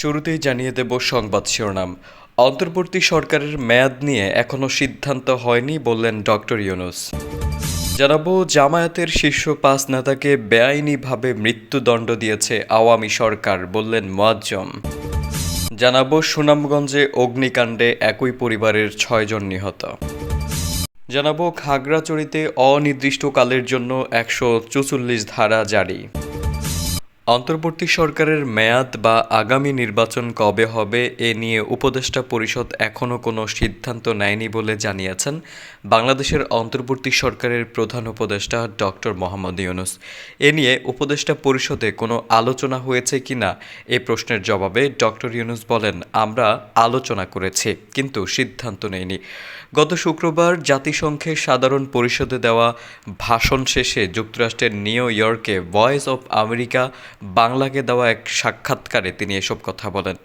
শুরুতেই জানিয়ে দেব সংবাদ শিরোনাম। অন্তর্বর্তী সরকারের মেয়াদ নিয়ে এখনও সিদ্ধান্ত হয়নি বললেন ডক্টর ইউনুস। জানাব, জামায়াতের শীর্ষ পাঁচ নেতাকে বেআইনিভাবে মৃত্যুদণ্ড দিয়েছে আওয়ামী সরকার বললেন মোয়াজ্জম। জানাব, সুনামগঞ্জে অগ্নিকাণ্ডে একই পরিবারের ছয়জন নিহত। জানাব খাগড়াচড়িতে অনির্দিষ্টকালের জন্য একশো ধারা জারি। অন্তর্বর্তী সরকারের মেয়াদ বা আগামী নির্বাচন কবে হবে এ নিয়ে উপদেষ্টা পরিষদ এখনও কোনো সিদ্ধান্ত নেয়নি বলে জানিয়েছেন বাংলাদেশের অন্তর্বর্তী সরকারের প্রধান উপদেষ্টা ডক্টর মোহাম্মদ ইউনুস। এ নিয়ে উপদেষ্টা পরিষদে কোনো আলোচনা হয়েছে কিনা এ প্রশ্নের জবাবে ডক্টর ইউনুস বলেন, আমরা আলোচনা করেছি, কিন্তু সিদ্ধান্ত নেইনি। গত শুক্রবার জাতিসংঘের সাধারণ পরিষদে দেওয়া ভাষণ শেষে যুক্তরাষ্ট্রের নিউ ইয়র্কে ভয়েস অব আমেরিকা বাংলাকে দেওয়া এক সাক্ষাৎকারে তিনি এসব কথা বলেন।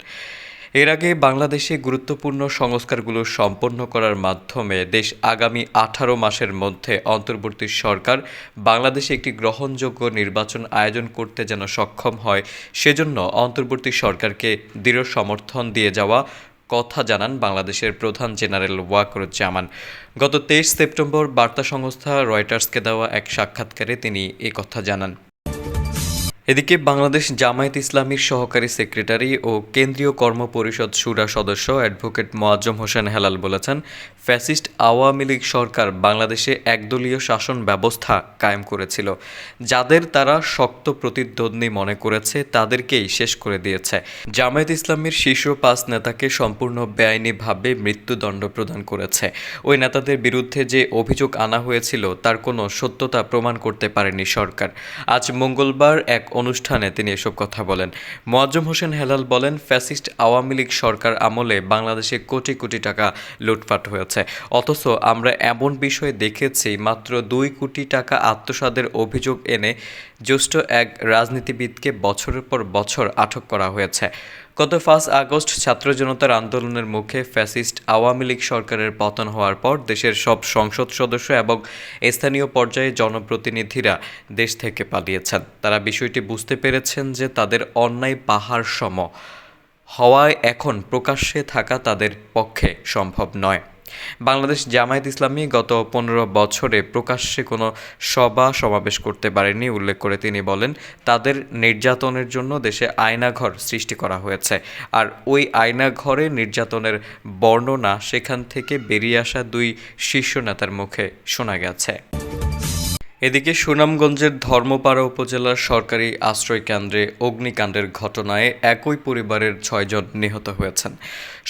এর আগে বাংলাদেশে গুরুত্বপূর্ণ সংস্কারগুলো সম্পন্ন করার মাধ্যমে দেশ আগামী আঠারো মাসের মধ্যে অন্তর্বর্তী সরকার বাংলাদেশে একটি গ্রহণযোগ্য নির্বাচন আয়োজন করতে যেন সক্ষম হয়, সেজন্য অন্তর্বর্তী সরকারকে দৃঢ় সমর্থন দিয়ে যাওয়া কথা জানান বাংলাদেশের প্রধান জেনারেল ওয়াকরুজ্জামান। গত তেইশ সেপ্টেম্বর বার্তা সংস্থা রয়টার্সকে দেওয়া এক সাক্ষাৎকারে তিনি কথা জানান। এদিকে বাংলাদেশ জামায়াত ইসলামীর সহকারী সেক্রেটারি ও কেন্দ্রীয় কর্মপরিষদ সুরা সদস্য অ্যাডভোকেট মোয়াজ্জম হোসেন হেলাল বলেছেন, ফ্যাসিস্ট আওয়ামী লীগ সরকার বাংলাদেশে একদলীয় শাসন ব্যবস্থা কায়েম করেছিল। যাদের তারা শক্ত প্রতিদ্বন্দ্বী মনে করেছে, তাদেরকেই শেষ করে দিয়েছে। জামায়াত ইসলামীর শীর্ষ পাঁচ নেতাকে সম্পূর্ণ বেআইনিভাবে মৃত্যুদণ্ড প্রদান করেছে। ওই নেতাদের বিরুদ্ধে যে অভিযোগ আনা হয়েছিল, তার কোনো সত্যতা প্রমাণ করতে পারেনি সরকার। আজ মঙ্গলবার এক অনুষ্ঠানে তিনি এসব কথা বলেন। মোয়াজ্জম হোসেন হেলাল বলেন, ফ্যাসিস্ট আওয়ামী লীগ সরকার আমলে বাংলাদেশে কোটি কোটি টাকা লুটপাট হয়েছে। অথচ আমরা এমন বিষয় দেখেছি, মাত্র দুই কোটি টাকা আত্মসাদের অভিযোগ এনে জ্যেষ্ঠ এক রাজনীতিবিদকে বছরের পর বছর আটক করা হয়েছে। গত ফার্স্ট আগস্ট ছাত্র জনতার আন্দোলনের মুখে ফ্যাসিস্ট আওয়ামী লীগ সরকারের পতন হওয়ার পর দেশের সব সংসদ সদস্য এবং স্থানীয় পর্যায়ে জনপ্রতিনিধিরা দেশ থেকে পালিয়েছেন। তারা বিষয়টি বুঝতে পেরেছেন যে তাদের অন্যায় পাহাড় সম হওয়ায় এখন প্রকাশ্যে থাকা তাদের পক্ষে সম্ভব নয়। বাংলাদেশ জামায়াত ইসলামী গত পনেরো বছরে প্রকাশ্যে কোনো সভা সমাবেশ করতে পারেনি, উল্লেখ করে তিনি বলেন, তাদের নির্যাতনের জন্য দেশে আয়নাঘর সৃষ্টি করা হয়েছে। আর ওই আয়নাঘরে নির্যাতনের বর্ণনা সেখান থেকে বেরিয়ে আসা দুই শীর্ষ নেতার মুখে শোনা গেছে। এদিকে সুনামগঞ্জের ধর্মপাড়া উপজেলার সরকারি আশ্রয়কেন্দ্রে অগ্নিকাণ্ডের ঘটনায় একই পরিবারের ছয়জন নিহত হয়েছেন।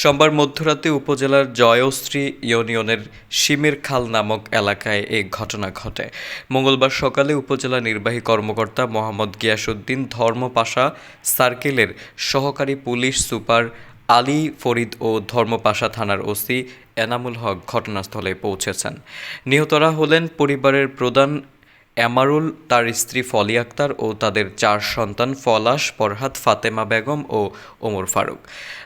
সোমবার মধ্যরাতে উপজেলার জয়শ্রী ইউনিয়নের শিমের খাল নামক এলাকায় এই ঘটনা ঘটে। মঙ্গলবার সকালে উপজেলা নির্বাহী কর্মকর্তা মোহাম্মদ গিয়াসুদ্দিন ধর্মপাশা সার্কেলের সহকারী পুলিশ সুপার আলী ফরিদ ও ধর্মপাশা থানার ওসি এনামুল হক ঘটনাস্থলে পৌঁছেছেন। নিহতরা হলেন পরিবারের প্রধান এমারুল তার স্ত্রী ফলি আক্তার ও তাদের চার সন্তান ফলাশ, ফরহাদ, ফাতেমা বেগম ও ওমর ফারুক।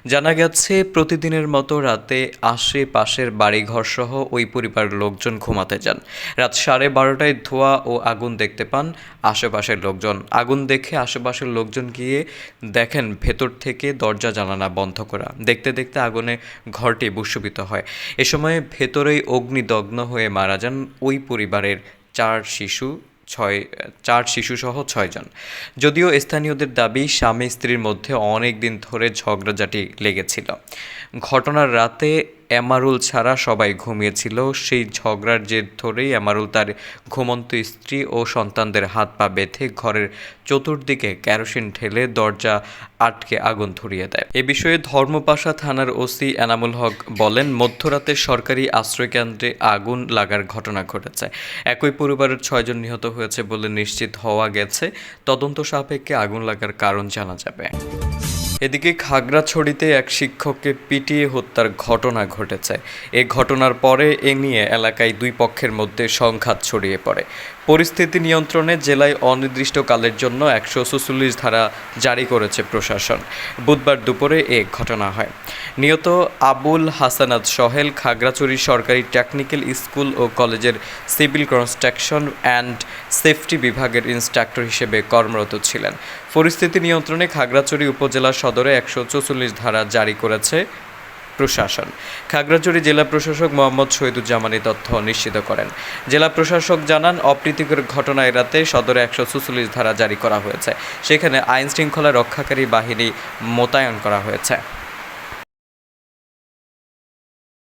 জানা গেছে, প্রতিদিনের মতো রাতে আশেপাশের বাড়িঘরসহ ওই পরিবারের লোকজন ঘুমাতে যান। রাত সাড়ে বারোটায় ধোঁয়া ও আগুন দেখতে পান আশেপাশের লোকজন। আগুন দেখে আশেপাশের লোকজন গিয়ে দেখেন ভেতর থেকে দরজা জানালা বন্ধ করা। দেখতে দেখতে আগুনে ঘরটি ভূষিত হয়। এ সময় ভেতরেই অগ্নিদগ্ন হয়ে মারা যান ওই পরিবারের চার শিশু, ছয়, চার শিশুসহ ছয়জন যদিও স্থানীয়দের দাবি, স্বামী স্ত্রীর মধ্যে অনেক দিন ধরে ঝগড়াঝাটি লেগেছিল। ঘটনার রাতে এমারুল ছাড়া সবাই ঘুমিয়েছিল। সেই ঝগড়ার জের ধরেই এমারুল তার ঘুমন্ত স্ত্রী ও সন্তানদের হাত পা বেঁধে ঘরের চতুর্দিকে কেরোসিন ঢেলে দরজা আটকে আগুন ধরিয়ে দেয়। এ বিষয়ে ধর্মপাশা থানার ওসি এনামুল হক বলেন, মধ্যরাতে সরকারি আশ্রয়কেন্দ্রে আগুন লাগার ঘটনা ঘটেছে। একই পরিবারের ছয়জন নিহত হয়েছে বলে নিশ্চিত হওয়া গেছে। তদন্ত সাপেক্ষে আগুন লাগার কারণ জানা যাবে। এদিকে খাগড়াছড়িতে এক শিক্ষককে পিটিয়ে হত্যার ঘটনা ঘটেছে। এ ঘটনার পরে এ নিয়ে এলাকায় দুই পক্ষের মধ্যে সংঘাত ছড়িয়ে পড়ে। পরিস্থিতি নিয়ন্ত্রণে জেলায় অনির্দিষ্টকালের জন্য একশো চুচল্লিশ ধারা জারি করেছে প্রশাসন। বুধবার দুপুরে এ ঘটনা হয়। নিহত আবুল হাসানাত সহেল খাগড়াছড়ি সরকারি টেকনিক্যাল স্কুল ও কলেজের সিভিল কনস্ট্রাকশন অ্যান্ড সেফটি বিভাগের ইন্সট্রাক্টর হিসেবে কর্মরত ছিলেন। পরিস্থিতি নিয়ন্ত্রণে খাগড়াছড়ি উপজেলা সদরে একশো ধারা জারি করেছে প্রশাসন। খাগড়াছড়ি জেলা প্রশাসক মোহাম্মদ শহীদুজ্জামান এই তথ্য নিশ্চিত করেন। জেলা প্রশাসক জানান, অপ্রীতিকর ঘটনা এড়াতে সদরে একশো ধারা জারি করা হয়েছে। সেখানে আইন শৃঙ্খলা রক্ষাকারী বাহিনী মোতায়েন করা হয়েছে।